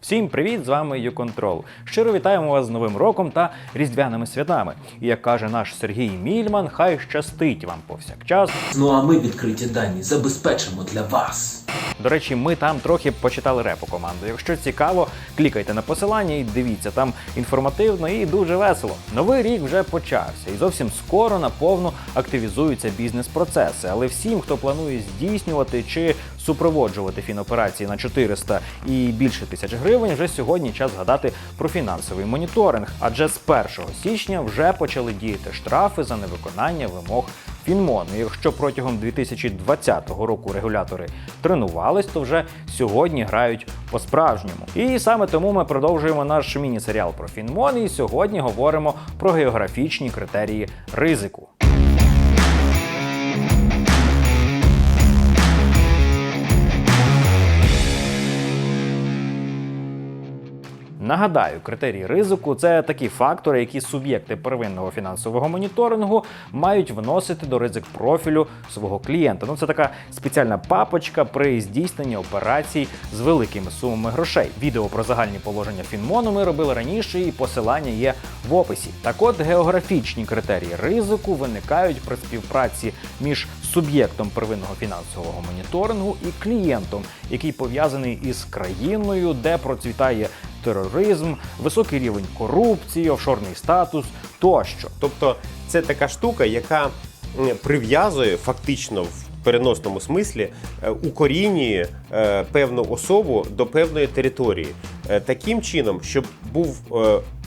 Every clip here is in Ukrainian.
Всім привіт! З вами YouControl. Щиро вітаємо вас з Новим роком та різдвяними святами. І як каже наш Сергій Мільман, хай щастить вам повсякчас. Ну а ми відкриті дані забезпечимо для вас. До речі, ми там трохи почитали репу команду. Якщо цікаво, клікайте на посилання і дивіться, там інформативно і дуже весело. Новий рік вже почався, і зовсім скоро наповну активізуються бізнес-процеси. Але всім, хто планує здійснювати чи супроводжувати фіноперації на 400 і більше тисяч гривень, вже сьогодні час згадати про фінансовий моніторинг. Адже з 1 січня вже почали діяти штрафи за невиконання вимог Фінмону. І Якщо протягом 2020 року регулятори тренувались, то вже сьогодні грають по-справжньому. І саме тому ми продовжуємо наш міні-серіал про Фінмон. І сьогодні говоримо про географічні критерії ризику. Нагадаю, критерії ризику це такі фактори, які суб'єкти первинного фінансового моніторингу мають вносити до ризик профілю свого клієнта. Ну це така спеціальна папочка при здійсненні операцій з великими сумами грошей. Відео про загальні положення Фінмону ми робили раніше, і посилання є в описі. Так от географічні критерії ризику виникають при співпраці між суб'єктом первинного фінансового моніторингу і клієнтом, який пов'язаний із країною, де процвітає тероризм, високий рівень корупції, офшорний статус тощо. Тобто це така штука, яка прив'язує фактично в переносному смислі, е, укорінює е, певну особу до певної території. Е, Таким чином, щоб був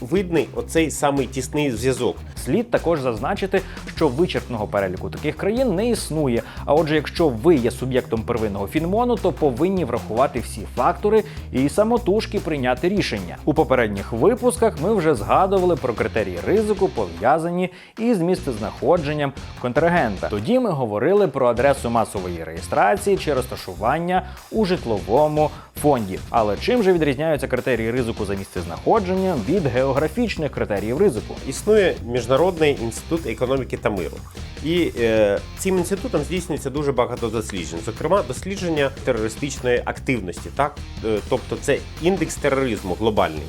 видний оцей самий тісний зв'язок. Слід також зазначити, що вичерпного переліку таких країн не існує. А отже, якщо ви є суб'єктом первинного фінмону, то повинні врахувати всі фактори і самотужки прийняти рішення. У попередніх випусках ми вже згадували про критерії ризику, пов'язані із місцезнаходженням контрагента. Тоді ми говорили про адресу масової реєстрації чи розташування у житловому фонді. Але чим же відрізняються критерії ризику за місцезнаходженням від географічних критеріїв ризику? Існує Міжнародний інститут економіки та миру. І е, цим інститутом здійснюється дуже багато досліджень, зокрема дослідження терористичної активності. Так, Е, тобто це індекс тероризму глобальний.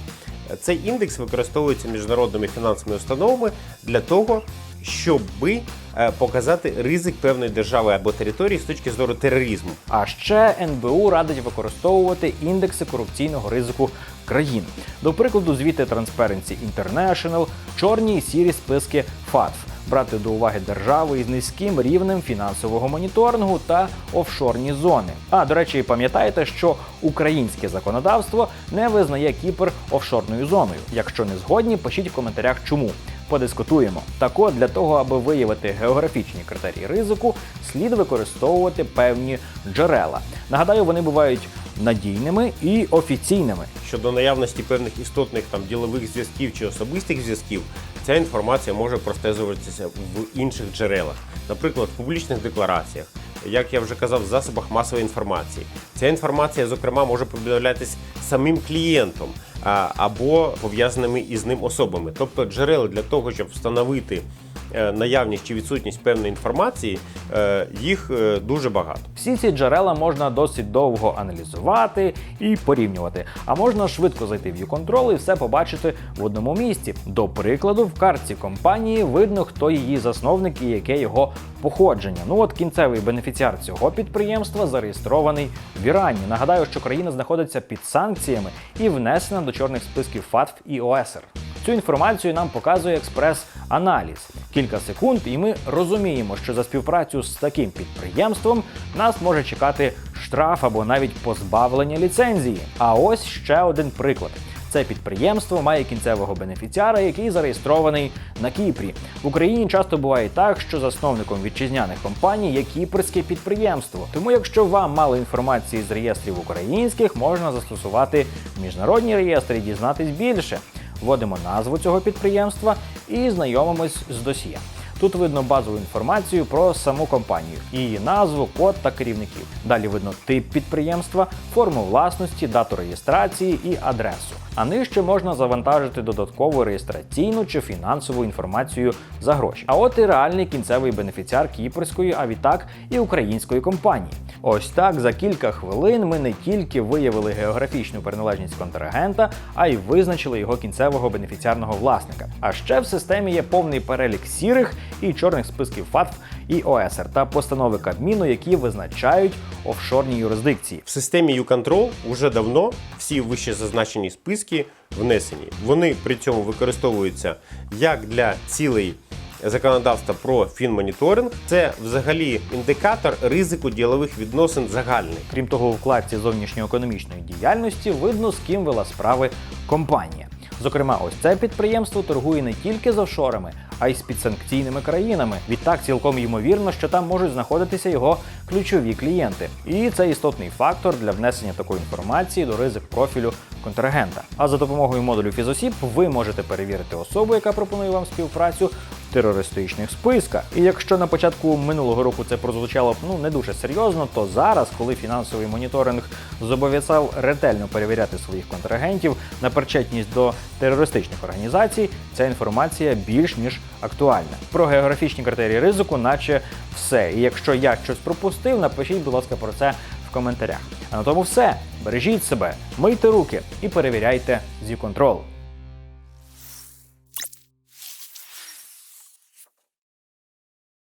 Цей індекс використовується міжнародними фінансовими установами для того, щоб показати ризик певної держави або території з точки зору тероризму. А ще НБУ радить використовувати індекси корупційного ризику країн. До прикладу, звіти Transparency International, чорні і сірі списки ФАТФ. Брати до уваги держави із низьким рівнем фінансового моніторингу та офшорні зони. А до речі, пам'ятаєте, що українське законодавство не визнає Кіпр офшорною зоною. Якщо не згодні, пишіть в коментарях, чому. Подискутуємо. Так от, для того, аби виявити географічні критерії ризику, слід використовувати певні джерела. Нагадаю, вони бувають надійними і офіційними. Щодо наявності певних істотних там ділових зв'язків чи особистих зв'язків, ця інформація може простежуватися в інших джерелах, наприклад, в публічних деклараціях, як я вже казав, в засобах масової інформації. Ця інформація, зокрема, може повідомлятись самим клієнтом або пов'язаними із ним особами. Тобто джерела для того, щоб встановити наявність чи відсутність певної інформації, е, їх е, дуже багато. Всі ці джерела можна досить довго аналізувати і порівнювати. А можна швидко зайти в YouControl і все побачити в одному місці. До прикладу, в картці компанії видно, хто її засновник і яке його походження. Ну от кінцевий бенефіціар цього підприємства зареєстрований в Ірані. Нагадаю, що країна знаходиться під санкціями і внесена до чорних списків ФАТФ і ОЕСР. Цю інформацію нам показує експрес-аналіз. Кілька секунд, і ми розуміємо, що за співпрацю з таким підприємством нас може чекати штраф або навіть позбавлення ліцензії. А ось ще один приклад. Це підприємство має кінцевого бенефіціара, який зареєстрований на Кіпрі. В Україні часто буває так, що засновником вітчизняних компаній є кіпрське підприємство. Тому, якщо вам мало інформації з реєстрів українських, можна застосувати міжнародні реєстри і дізнатись більше. Вводимо назву цього підприємства і знайомимось з досьє. Тут видно базову інформацію про саму компанію, її назву, код та керівників. Далі видно тип підприємства, форму власності, дату реєстрації і адресу. А нижче можна завантажити додаткову реєстраційну чи фінансову інформацію за гроші. А от і реальний кінцевий бенефіціар кіпрської, а відтак і української компанії. Ось так за кілька хвилин ми не тільки виявили географічну приналежність контрагента, а й визначили його кінцевого бенефіціарного власника. А ще в системі є повний перелік сірих і чорних списків ФАТФ і ОЕСР та постанови Кабміну, які визначають офшорні юрисдикції. В системі YouControl уже давно всі вище зазначені списки внесені. Вони при цьому використовуються як для цілей законодавства про фінмоніторинг. Це взагалі індикатор ризику ділових відносин загальний. Крім того, у вкладці зовнішньоекономічної діяльності видно, з ким вела справи компанія. Зокрема, ось це підприємство торгує не тільки з офшорами, а й з підсанкційними країнами. Відтак, цілком ймовірно, що там можуть знаходитися його ключові клієнти. І це істотний фактор для внесення такої інформації до ризик профілю контрагента. А за допомогою модулю Фізосіб ви можете перевірити особу, яка пропонує вам співпрацю терористичних списках. І якщо на початку минулого року це прозвучало ну не дуже серйозно, то зараз, коли фінансовий моніторинг зобов'язав ретельно перевіряти своїх контрагентів на причетність до терористичних організацій, ця інформація більш ніж актуальна. Про географічні критерії ризику, наче все. І якщо я щось пропустив, напишіть, будь ласка, про це в коментарях. А на тому все. Бережіть себе, мийте руки і перевіряйте зі контрол.